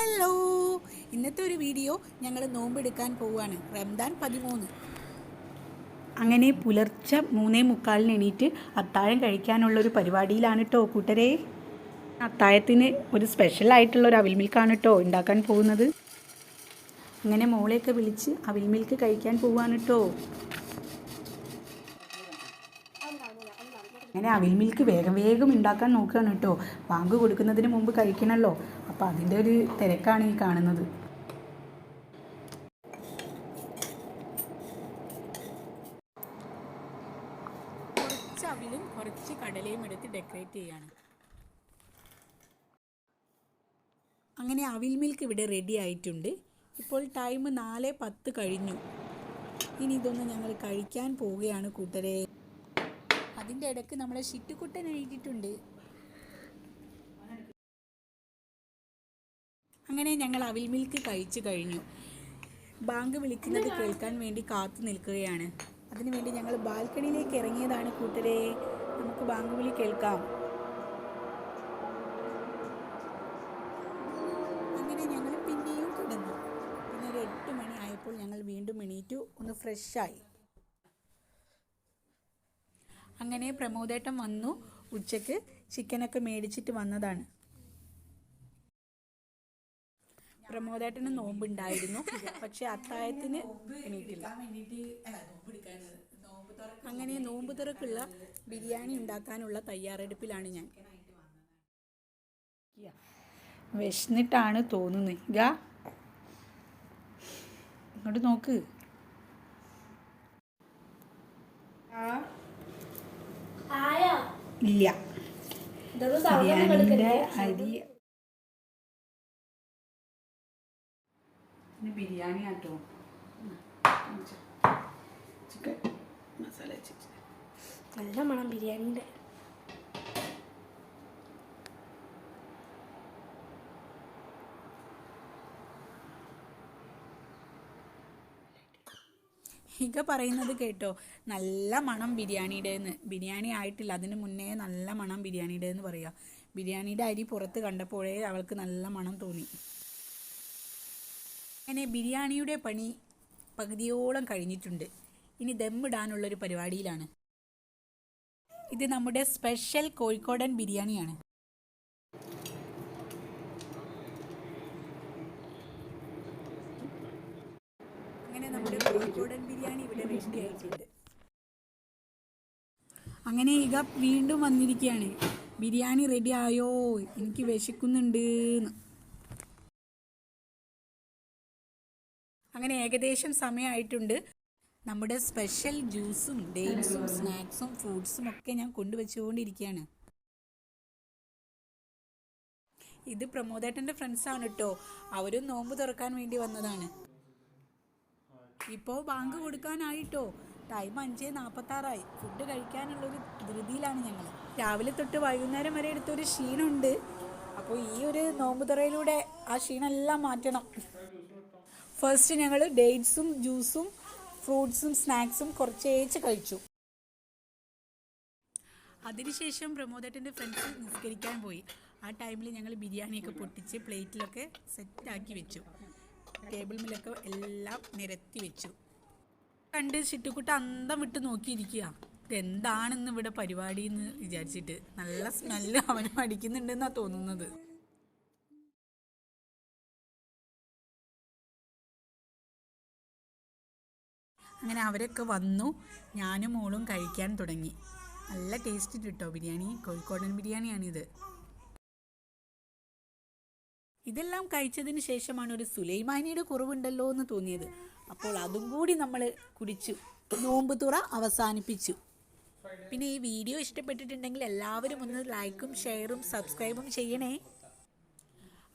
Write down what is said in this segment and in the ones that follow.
Hello. ഇന്നത്തെ ഒരു video ഞങ്ങൾ നോമ്പെടുക്കാൻ പോവുകയാണ്. റംദാൻ പതിമൂന്ന്. അങ്ങനെ പുലർച്ചെ മൂന്നേ മുക്കാലിന് എണീറ്റ് അത്താഴം കഴിക്കാനുള്ള ഒരു പരിപാടിയിലാണ് കേട്ടോ കൂട്ടരെ. അത്താഴത്തിന് ഒരു സ്പെഷ്യൽ ആയിട്ടുള്ള ഒരു അവിൽ മിൽക്കാണ് കേട്ടോ ഉണ്ടാക്കാൻ പോകുന്നത്. അങ്ങനെ മോളെയൊക്കെ വിളിച്ച് അവിൽ മിൽക്ക് കഴിക്കാൻ പോവാണ് കേട്ടോ അങ്ങനെ അവിൽ മിൽക്ക് വേഗം വേഗം ഉണ്ടാക്കാൻ നോക്കുകയാണ് കേട്ടോ ബാങ്ക് കൊടുക്കുന്നതിന് മുമ്പ് കഴിക്കണമല്ലോ അപ്പോൾ അതിന്റെ ഒരു തിരക്കാണ് ഈ കാണുന്നത്. കുറച്ച് അവിലും കുറച്ച് കടലയും ഡെക്കറേറ്റ് അങ്ങനെ അവിൽ മിൽക്ക് ഇവിടെ റെഡി ആയിട്ടുണ്ട്. ഇപ്പോൾ ടൈം നാല് പത്ത് കഴിഞ്ഞു. ഇനി ഇതൊന്ന് ഞങ്ങൾ കഴിക്കാൻ പോവുകയാണ് കൂട്ടരെ. അതിന്റെ ഇടയ്ക്ക് നമ്മളെ ഷിറ്റുക്കുട്ടൻ എഴുതിയിട്ടുണ്ട്. അങ്ങനെ ഞങ്ങൾ അവിൽ മിൽക്ക് കഴിച്ചു കഴിഞ്ഞു. ബാങ്ക് വിളിക്കുന്നത് കേൾക്കാൻ വേണ്ടി കാത്തു നിൽക്കുകയാണ്. അതിനുവേണ്ടി ഞങ്ങൾ ബാൽക്കണിയിലേക്ക് ഇറങ്ങിയതാണ് കൂട്ടരെ. നമുക്ക് ബാങ്ക് വിളി കേൾക്കാം. അങ്ങനെ ഞങ്ങൾ പിന്നെയും കിടന്നു പിന്നെ ഒരു എട്ട് മണി ആയപ്പോൾ ഞങ്ങൾ വീണ്ടും എണീറ്റു. ഒന്ന് ഫ്രഷായി. അങ്ങനെ പ്രമോദേട്ടൻ വന്നു ഉച്ചയ്ക്ക്. ചിക്കനൊക്കെ മേടിച്ചിട്ട് വന്നതാണ്. പ്രമോദേട്ടന് നോമ്പുണ്ടായിരുന്നു. പക്ഷെ അത്താഴത്തിന് എണീറ്റില്ല. അങ്ങനെ നോമ്പ് തുറക്കുള്ള ബിരിയാണി ഉണ്ടാക്കാനുള്ള തയ്യാറെടുപ്പിലാണ് ഞാൻ. വിശന്നിട്ടാണ് തോന്നുന്നത് ഗാ. ഇങ്ങോട്ട് നോക്ക്. ഇല്ല. ബിരിയാണിന്റെ അരി പിന്നെ ബിരിയാണി ആട്ടോ. ചിക്കൻ മസാല നല്ല മണം ബിരിയാണിയുടെ ഇക പറയുന്നത് കേട്ടോ നല്ല മണം ബിരിയാണിയുടെ എന്ന് ബിരിയാണി ആയിട്ടില്ല അതിന് മുന്നേ നല്ല മണം ബിരിയാണിയുടെ എന്ന് പറയാം. ബിരിയാണിയുടെ അരി പുറത്ത് കണ്ടപ്പോഴേ അവൾക്ക് നല്ല മണം തോന്നി. അങ്ങനെ ബിരിയാണിയുടെ പണി പകുതിയോളം കഴിഞ്ഞിട്ടുണ്ട്. ഇനി ദമ്മിടാനുള്ളൊരു പരിപാടിയിലാണ്. ഇത് നമ്മുടെ സ്പെഷ്യൽ കോഴിക്കോടൻ ബിരിയാണിയാണ്. അങ്ങനെ നമ്മുടെ കോഴിക്കോടൻ ബിരിയാണി ഇവിടെ റെഡി അങ്ങനെ ഇക വീണ്ടും വന്നിരിക്കുകയാണ്. ബിരിയാണി റെഡി ആയോ? എനിക്ക് വിശക്കുന്നുണ്ട് അങ്ങനെ ഏകദേശം സമയമായിട്ടുണ്ട്. നമ്മുടെ സ്പെഷ്യൽ ജ്യൂസും ഡേറ്റ്സും സ്നാക്സും ഫ്രൂട്ട്സും ഒക്കെ ഞാൻ കൊണ്ടുവച്ചുകൊണ്ടിരിക്കുകയാണ്. ഇത് പ്രമോദേട്ടന്റെ ഫ്രണ്ട്സാണ് കേട്ടോ അവരും നോമ്പ് തുറക്കാൻ വേണ്ടി വന്നതാണ്. ഇപ്പോൾ ബാങ്ക് കൊടുക്കാനായിട്ടോ ടൈം അഞ്ച് നാൽപ്പത്താറായി ഫുഡ് കഴിക്കാനുള്ളൊരു ധൃതിയിലാണ് ഞങ്ങൾ രാവിലെ തൊട്ട് വൈകുന്നേരം വരെ എടുത്തൊരു ക്ഷീണമുണ്ട് അപ്പോൾ ഈ ഒരു നോമ്പ് തുറയിലൂടെ ആ ക്ഷീണമെല്ലാം മാറ്റണം. ഫസ്റ്റ് ഞങ്ങൾ ഡേറ്റ്സും ജ്യൂസും ഫ്രൂട്ട്സും സ്നാക്സും കുറച്ച് ഏച്ച് കഴിച്ചു. അതിനുശേഷം പ്രമോദേട്ടന്റെ ഫ്രണ്ട്സ് നിസ്കരിക്കാൻ പോയി. ആ ടൈമിൽ ഞങ്ങൾ ബിരിയാണിയൊക്കെ പൊട്ടിച്ച് പ്ലേറ്റിലൊക്കെ സെറ്റാക്കി വെച്ചു. ടേബിൾ മില്ലൊക്കെ എല്ലാം നിരത്തി വെച്ചു. കണ്ട് ചിട്ടുക്കുട്ട അന്തം വിട്ട് നോക്കിയിരിക്കുക ഇതെന്താണെന്ന് ഇവിടെ പരിപാടി എന്ന് വിചാരിച്ചിട്ട് നല്ല സ്മെല്ല് അവനും അടിക്കുന്നുണ്ടെന്നാണ് തോന്നുന്നത്. അങ്ങനെ അവരൊക്കെ വന്നു. ഞാനും മോളും കഴിക്കാൻ തുടങ്ങി. നല്ല ടേസ്റ്റ് കിട്ടോ ബിരിയാണി? കോഴിക്കോടൻ ബിരിയാണിയാണിത്. ഇതെല്ലാം കഴിച്ചതിന് ശേഷമാണ് ഒരു സുലൈമാനിയുടെ കുറവുണ്ടല്ലോ എന്ന് തോന്നിയത്. അപ്പോൾ അതും കൂടി നമ്മൾ കുടിച്ചു. നോമ്പ് തുറ അവസാനിപ്പിച്ചു. പിന്നെ ഈ വീഡിയോ ഇഷ്ടപ്പെട്ടിട്ടുണ്ടെങ്കിൽ എല്ലാവരും ഒന്ന് ലൈക്കും ഷെയറും സബ്സ്ക്രൈബും ചെയ്യണേ.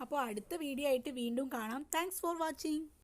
അപ്പോൾ അടുത്ത വീഡിയോ ആയിട്ട് വീണ്ടും കാണാം. Thanks for watching